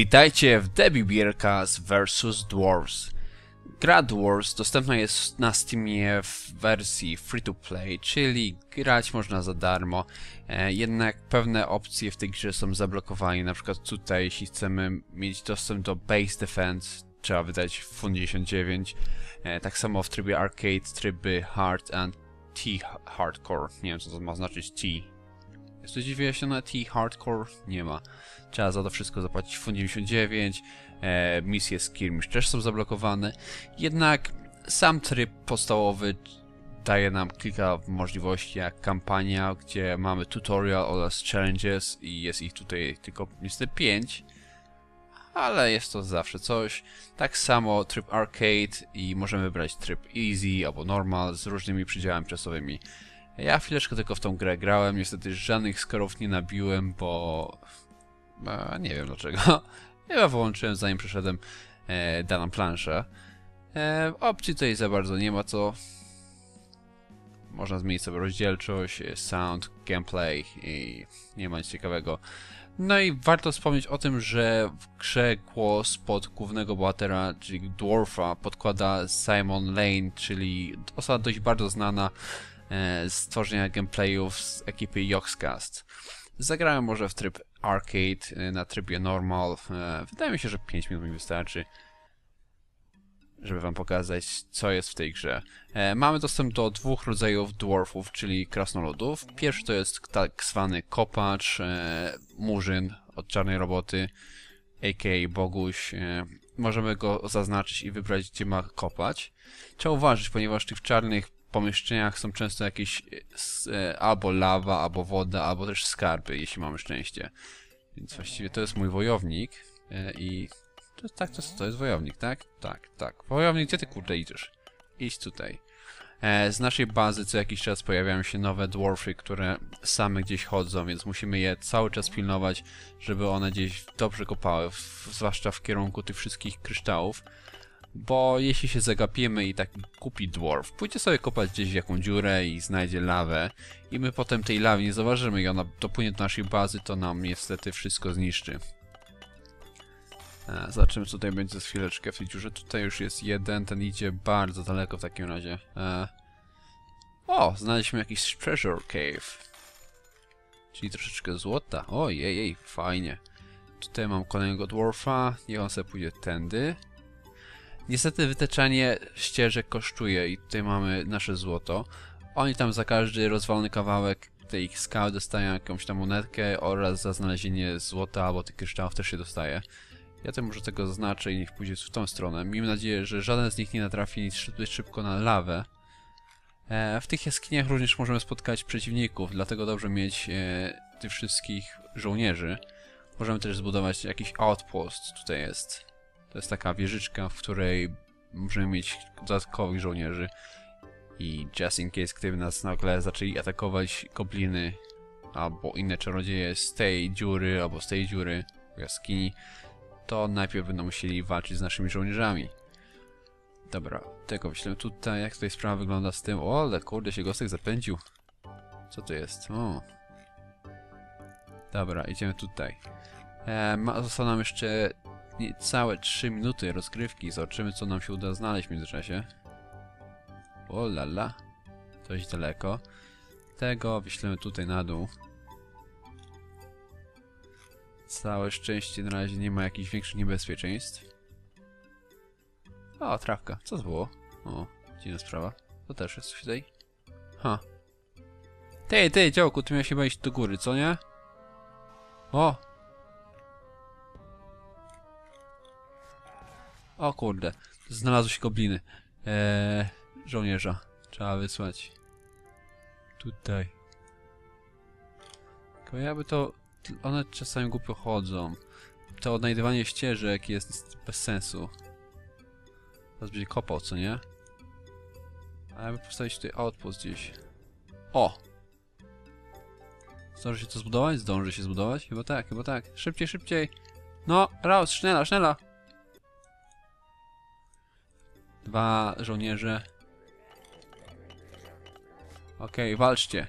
Witajcie w Debbie Bierkas vs Dwarves. Gra Dwarves dostępna jest na Steamie w wersji free-to-play, czyli grać można za darmo. E, jednak pewne opcje w tej grze są zablokowane, na przykład tutaj jeśli chcemy mieć dostęp do Base Defense trzeba wydać fund 99. E, tak samo w trybie arcade, tryby hard and T hardcore. Nie wiem co to ma znaczyć T. Jest to dziś wyjaśnione T hardcore? Nie ma. Trzeba za to wszystko zapłacić fund 99. E, misje skirmish też są zablokowane. Jednak sam tryb podstawowy daje nam kilka możliwości, jak kampania, gdzie mamy tutorial oraz challenges i jest ich tutaj tylko niestety 5 ale jest to zawsze coś. Tak samo tryb arcade i możemy wybrać tryb easy albo normal z różnymi przydziałami czasowymi. Ja chwileczkę tylko w tą grę grałem, niestety żadnych skorów nie nabiłem, bo... E, nie wiem dlaczego. Ja wyłączyłem zanim przeszedłem e, daną planszę. E, opcji tutaj za bardzo nie ma co. Można zmienić sobie rozdzielczość, sound, gameplay i nie ma nic ciekawego. No i warto wspomnieć o tym, że w grze głos pod głównego bohatera, czyli Dwarfa, podkłada Simon Lane, czyli osoba dość bardzo znana e, z tworzenia gameplayów z ekipy Yogscast. Zagrałem może w tryb arcade, e, na trybie normal. E, wydaje mi się, że 5 minut mi wystarczy żeby wam pokazać, co jest w tej grze. Mamy dostęp do dwóch rodzajów dwarfów, czyli krasnoludów. Pierwszy to jest tak zwany kopacz, murzyn od czarnej roboty, a.k.a. Boguś. Możemy go zaznaczyć i wybrać, gdzie ma kopać. Trzeba uważać, ponieważ tych czarnych pomieszczeniach są często jakieś e, albo lawa, albo woda, albo też skarby, jeśli mamy szczęście. Więc właściwie to jest mój wojownik e, i to, tak, to, to jest wojownik, tak? Tak, tak. Wojownik, gdzie ty kurde idziesz? Idź tutaj. E, z naszej bazy co jakiś czas pojawiają się nowe dwarfy, które same gdzieś chodzą, więc musimy je cały czas pilnować, żeby one gdzieś dobrze kopały, w, zwłaszcza w kierunku tych wszystkich kryształów. Bo jeśli się zagapimy i taki kupi dwarf, pójdzie sobie kopać gdzieś jaką dziurę i znajdzie lawę i my potem tej lawy nie zauważymy i ona dopłynie do naszej bazy, to nam niestety wszystko zniszczy. E, zobaczymy co tutaj będzie za chwileczkę w tej dziurze. Tutaj już jest jeden, ten idzie bardzo daleko w takim razie. E... O, znaleźliśmy jakiś treasure cave. Czyli troszeczkę złota. Ojej, jej, fajnie. Tutaj mam kolejnego dwarfa, niech on sobie pójdzie tędy. Niestety wyteczanie ścieżek kosztuje i tutaj mamy nasze złoto. Oni tam za każdy rozwalony kawałek tej skały dostają jakąś tam monetkę oraz za znalezienie złota albo tych kryształów też się dostaje. Ja to może tego zaznaczę i niech pójdzie w tą stronę. Miejmy nadzieję, że żaden z nich nie natrafi szybko na lawę. E, w tych jaskiniach również możemy spotkać przeciwników, dlatego dobrze mieć e, tych wszystkich żołnierzy. Możemy też zbudować jakiś outpost, tutaj jest. To jest taka wieżyczka, w której możemy mieć dodatkowych żołnierzy. I just in case, gdyby nas nagle zaczęli atakować gobliny albo inne czarodzieje z tej dziury albo z tej dziury jaskini, to najpierw będą musieli walczyć z naszymi żołnierzami. Dobra, tego wyślemy tutaj. Jak tutaj sprawa wygląda z tym? O, ale kurde, się gostek zapędził. Co to jest? O. Dobra, idziemy tutaj. E, ma, zostało nam jeszcze niecałe 3 minuty rozgrywki. Zobaczymy, co nam się uda znaleźć w międzyczasie. O lala. Coś daleko. Tego wyślemy tutaj na dół. Całe szczęście na razie nie ma jakichś większych niebezpieczeństw. O, trawka. Co to było? O, dziwna sprawa. To też jest coś tutaj. Ha. Ty, ty, działku, ty miałeś chyba iść do góry, co nie? O! O kurde, znalazły się gobliny. Eee, żołnierza. Trzeba wysłać. Tutaj. Tylko ja by to one czasami głupio chodzą. To odnajdywanie ścieżek jest bez sensu. Teraz będzie kopał, co nie? A jakby postawić tutaj outpost gdzieś. O! Zdąży się to zbudować? Zdąży się zbudować? Chyba tak, chyba tak. Szybciej, szybciej! No, raus, sznela, sznela! Dwa żołnierze. Okej, okay, walczcie.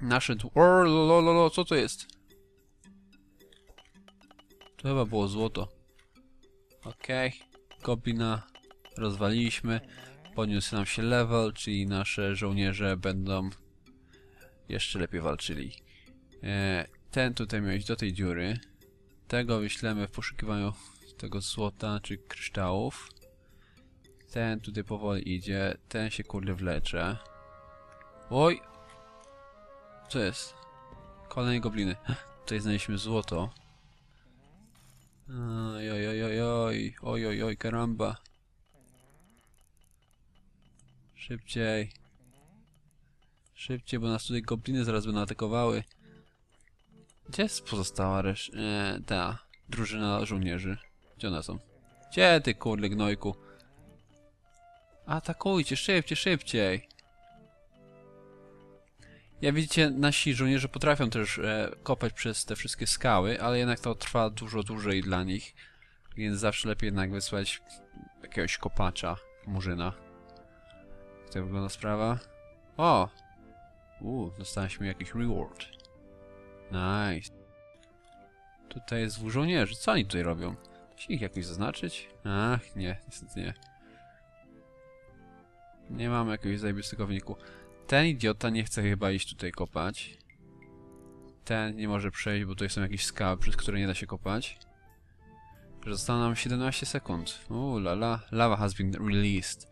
Nasze... Lololo, co to jest? To chyba było złoto. Okej. Goblina rozwaliliśmy. Podniósł nam się level, czyli nasze żołnierze będą jeszcze lepiej walczyli. E, ten tutaj miał iść do tej dziury. Tego wyślemy w poszukiwaniu tego złota czy kryształów. Ten tutaj powoli idzie. Ten się kurde wlecze. Oj! Co jest? Kolejne gobliny. Tutaj znaleźliśmy złoto. Oj, oj, oj, oj, oj, oj, oj, karamba. Szybciej. Szybciej, bo nas tutaj gobliny zaraz będą atakowały. Gdzie jest pozostała resz... E, ta drużyna żołnierzy? Gdzie one są? Gdzie ty kurde gnojku? Atakujcie, szybciej, szybciej! Jak widzicie, nasi żołnierze potrafią też e, kopać przez te wszystkie skały, ale jednak to trwa dużo dłużej dla nich. Więc zawsze lepiej jednak wysłać jakiegoś kopacza, murzyna. Jak to wygląda sprawa? O! Uuu, dostaliśmy jakiś reward. Nice. Tutaj jest dwóch żołnierzy. Co oni tutaj robią? Da się ich jakoś zaznaczyć? Ach, nie, niestety nie. Nie mamy jakiegoś zajebistego wyniku. Ten idiota nie chce chyba iść tutaj kopać. Ten nie może przejść, bo tutaj są jakieś skały, przez które nie da się kopać. Zostało nam 17 sekund. Uuu, lala. Lava has been released.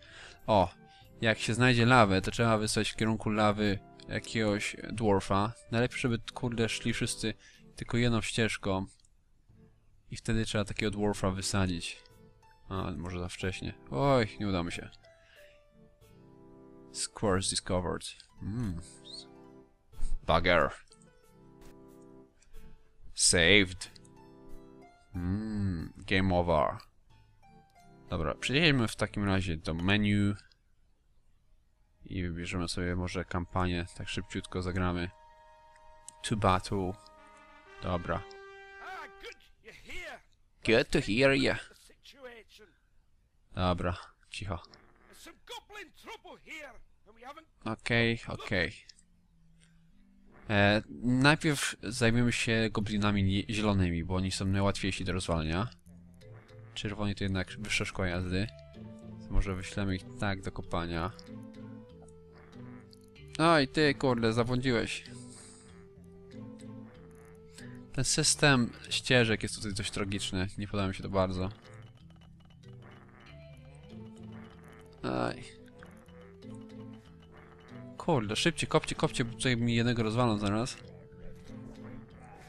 O, jak się znajdzie lawę, to trzeba wysłać w kierunku lawy jakiegoś dwarfa. Najlepiej, żeby kurde szli wszyscy tylko jedną ścieżką. I wtedy trzeba takiego dwarfa wysadzić. A, może za wcześnie. Oj, nie uda mi się. Squares discovered. Mm. Bugger. Saved. Mm. Game over. Dobra, przejdźmy w takim razie do menu. I wybierzemy sobie może kampanię. Tak szybciutko zagramy. To battle. Dobra. Good, to hear you. Dobra, cicho. We haven't. Okej, okej. E, Najpierw zajmiemy się goblinami zielonymi, bo oni są najłatwiejsi do rozwalenia. Czerwoni to jednak wyższa szkoła jazdy. Może wyślemy ich tak do kopania. Oj, ty kurde, zabłądziłeś. Ten system ścieżek jest tutaj dość tragiczny. Nie podoba mi się to bardzo. Aj. Kurde, szybciej, kopcie, kopcie, bo tutaj mi jednego rozwalą zaraz.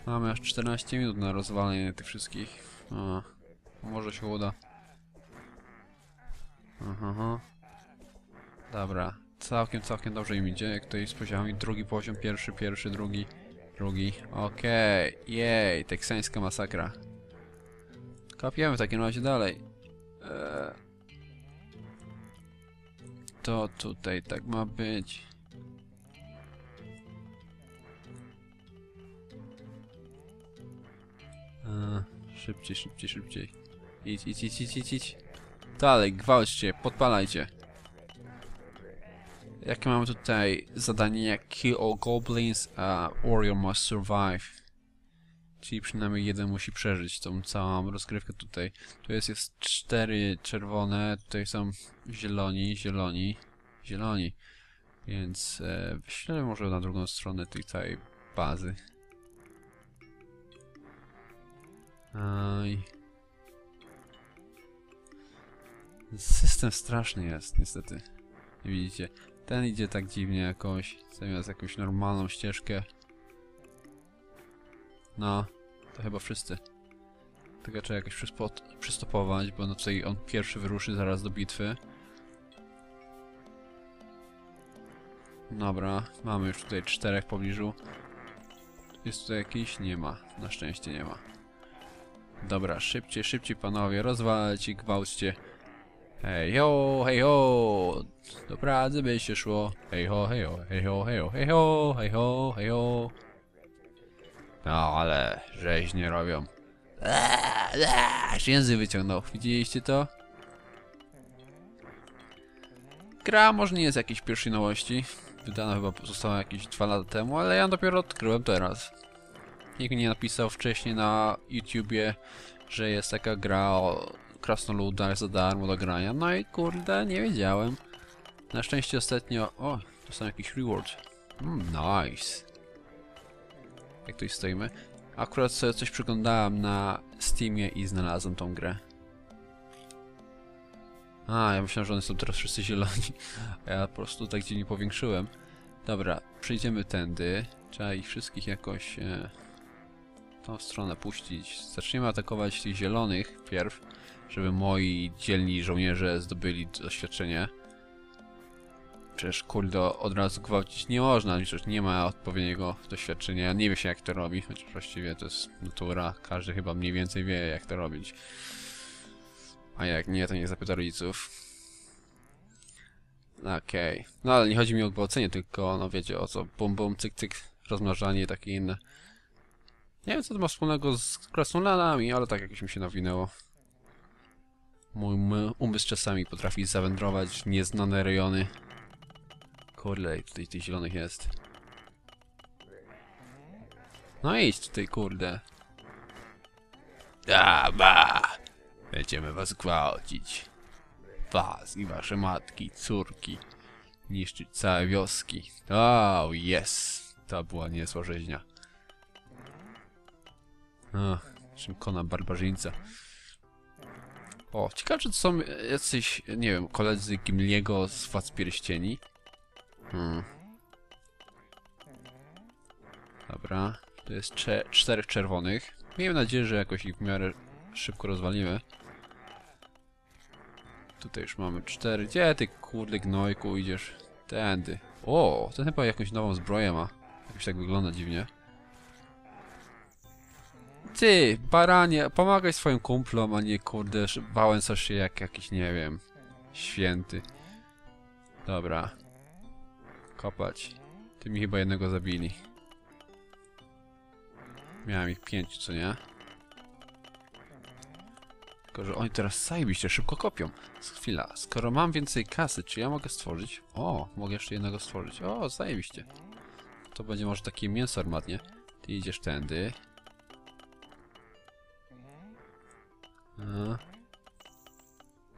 Mamy aż 14 minut na rozwalenie tych wszystkich. O, może się uda. Aha. Dobra, całkiem, całkiem dobrze im idzie, jak tutaj poziomami. Drugi poziom, pierwszy, pierwszy, drugi, drugi. Okej, jej, teksańska masakra. Kopiemy w takim razie dalej. Eee. To tutaj tak ma być. A, szybciej, szybciej, szybciej. Idź, idź, idź, idź, idź, idź. Dalej, gwałćcie, podpalajcie. Jakie mamy tutaj zadanie Kill all goblins, a Warrior must survive. Czyli przynajmniej jeden musi przeżyć tą całą rozgrywkę tutaj. Tu jest, jest cztery czerwone, tutaj są zieloni, zieloni, zieloni. Więc e, wyślemy może na drugą stronę tej całej bazy. Aj. System straszny jest, niestety. Nie widzicie. Ten idzie tak dziwnie jakoś, zamiast jakąś normalną ścieżkę. No, to chyba wszyscy. Tylko trzeba jakoś przystopować, bo no tutaj on pierwszy wyruszy zaraz do bitwy. Dobra, mamy już tutaj czterech w pobliżu. Jest tutaj jakiś? Nie ma. Na szczęście nie ma. Dobra, szybciej, szybciej panowie, rozwalcie gwałćcie. Hej ho, hej ho, do pracy by się szło. Hej ho, hej ho, hej ho, hej ho, hej ho, hej ho, hej ho. No ale rzeźnie robią. Eee, Aż język wyciągnął, widzieliście to? Gra może nie jest jakiejś pierwszej nowości. Wydana chyba została jakieś dwa lata temu, ale ja dopiero odkryłem teraz. Nikt nie napisał wcześniej na YouTubie, że jest taka gra o krasnoludach za darmo do grania. No i kurde, nie wiedziałem. Na szczęście ostatnio... O, dostałem jakiś reward. Mm, nice. Jak tu stoimy? Akurat sobie coś przeglądałem na Steamie i znalazłem tą grę. A, ja myślałem, że one są teraz wszyscy zieloni. Ja po prostu tak gdzie nie powiększyłem. Dobra, przejdziemy tędy. Trzeba ich wszystkich jakoś e, tą stronę puścić. Zaczniemy atakować tych zielonych pierw, żeby moi dzielni żołnierze zdobyli doświadczenie. Przecież kurde, od razu gwałcić nie można, przecież nie ma odpowiedniego doświadczenia. Nie wie się jak to robi, chociaż właściwie to jest natura. Każdy chyba mniej więcej wie jak to robić. A jak nie, to nie zapyta rodziców. Okej. No ale nie chodzi mi o gwałcenie, tylko no wiecie o co. Bum bum, cyk cyk, rozmnażanie i takie inne. Nie wiem co to ma wspólnego z krasnoludami, ale tak jakoś mi się nawinęło. Mój my- umysł czasami potrafi zawędrować w nieznane rejony. Kurde, i tutaj tych zielonych jest. No idź tutaj, kurde. Daba! Będziemy was gwałcić. Was i wasze matki, córki. Niszczyć całe wioski. O, oh, yes! To była niezła rzeźnia. O, czym kona barbarzyńca. O, ciekawe, czy to są jacyś, nie wiem, koledzy Gimliego z Władz Pierścieni. Hmm. Dobra, to jest cze czterech czerwonych. Miejmy nadzieję, że jakoś ich w miarę szybko rozwalimy. Tutaj już mamy cztery. Gdzie ty kurde gnojku idziesz? Tędy. O, ten chyba jakąś nową zbroję ma. Jakoś tak wygląda dziwnie. Ty, baranie, pomagaj swoim kumplom, a nie kurde, wałęsasz się jak jakiś, nie wiem, święty. Dobra. Kopać. Ty mi chyba jednego zabili. Miałem ich pięć, co nie? Tylko, że oni teraz zajebiście szybko kopią. Chwila, skoro mam więcej kasy, czy ja mogę stworzyć? O, mogę jeszcze jednego stworzyć. O, zajebiście. To będzie może takie mięso armatnie. Ty idziesz tędy. A.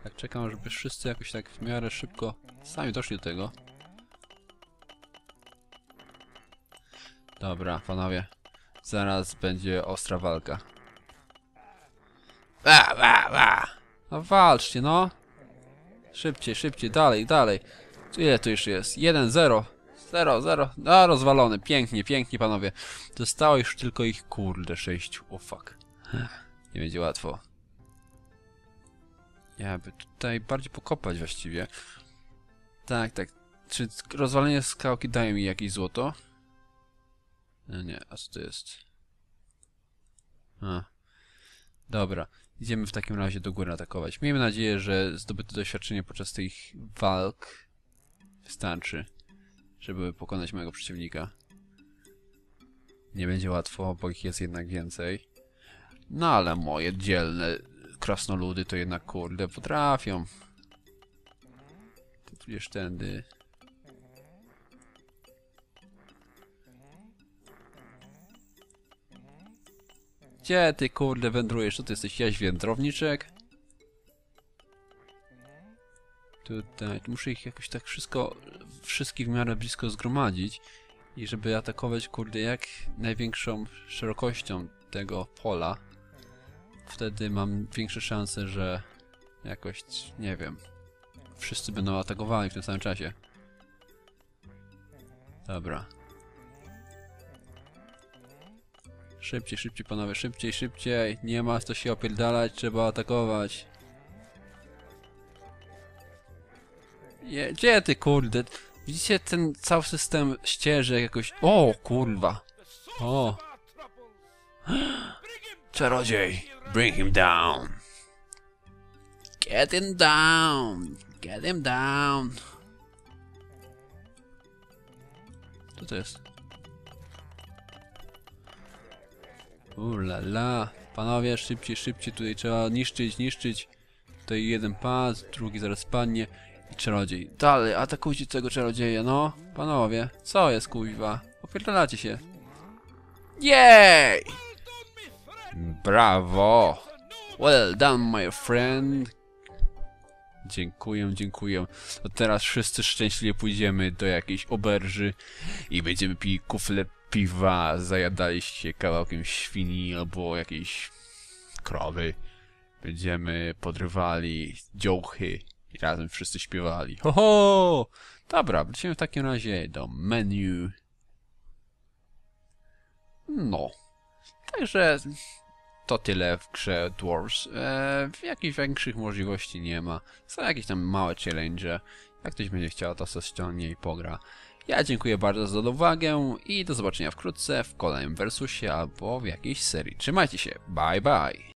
Tak czekam, żeby wszyscy jakoś tak w miarę szybko sami doszli do tego. Dobra, panowie. Zaraz będzie ostra walka. Wa, wa, wa. No walczcie, no. Szybciej, szybciej, dalej, dalej. Ile tu już jest? 1, 0. 0, 0. A, rozwalony. Pięknie, pięknie, panowie. Zostało już tylko ich, kurde, 6. O, oh, fuck. Nie będzie łatwo. Ja by tutaj bardziej pokopać właściwie. Tak, tak. Czy rozwalenie skałki daje mi jakieś złoto? No nie, a co to jest? A. Dobra. Idziemy w takim razie do góry atakować. Miejmy nadzieję, że zdobyte doświadczenie podczas tych walk wystarczy, żeby pokonać mojego przeciwnika. Nie będzie łatwo, bo ich jest jednak więcej. No ale moje dzielne krasnoludy to jednak kurde potrafią. Ty pójdziesz tędy. Gdzie ty kurde wędrujesz? Co ty jesteś jaś wędrowniczek? Tutaj, muszę ich jakoś tak wszystko, wszystkich w miarę blisko zgromadzić i żeby atakować kurde jak największą szerokością tego pola. Wtedy mam większe szanse, że jakoś, nie wiem, wszyscy będą atakowali w tym samym czasie. Dobra. Szybciej, szybciej panowie, szybciej, szybciej. Nie ma co się opierdalać, trzeba atakować. Je, gdzie ty kurde? Widzicie ten cały system ścieżek jakoś... O kurwa. O. Czarodziej. Bring him down. Get him down. Get him down. Co to jest? Ulala. Panowie, szybciej, szybciej. Tutaj trzeba niszczyć, niszczyć. Tutaj jeden pas, drugi zaraz padnie. I czarodziej. Dalej, atakujcie tego czarodzieja, no. Panowie, co jest kuźwa? Opierdalacie się. Jej! Brawo! Well done, my friend. Dziękuję, dziękuję. To teraz wszyscy szczęśliwie pójdziemy do jakiejś oberży i będziemy pili kufle piwa, zajadali się kawałkiem świni albo jakiejś krowy. Będziemy podrywali dziołchy i razem wszyscy śpiewali. Ho, ho! Dobra, wrócimy w takim razie do menu. No. Także to tyle w grze Dwarves. E, jakichś większych możliwości nie ma. Są jakieś tam małe challenge. Jak ktoś będzie chciał, to sobie ściągnie i pogra. Ja dziękuję bardzo za uwagę i do zobaczenia wkrótce w kolejnym Versusie albo w jakiejś serii. Trzymajcie się, bye bye!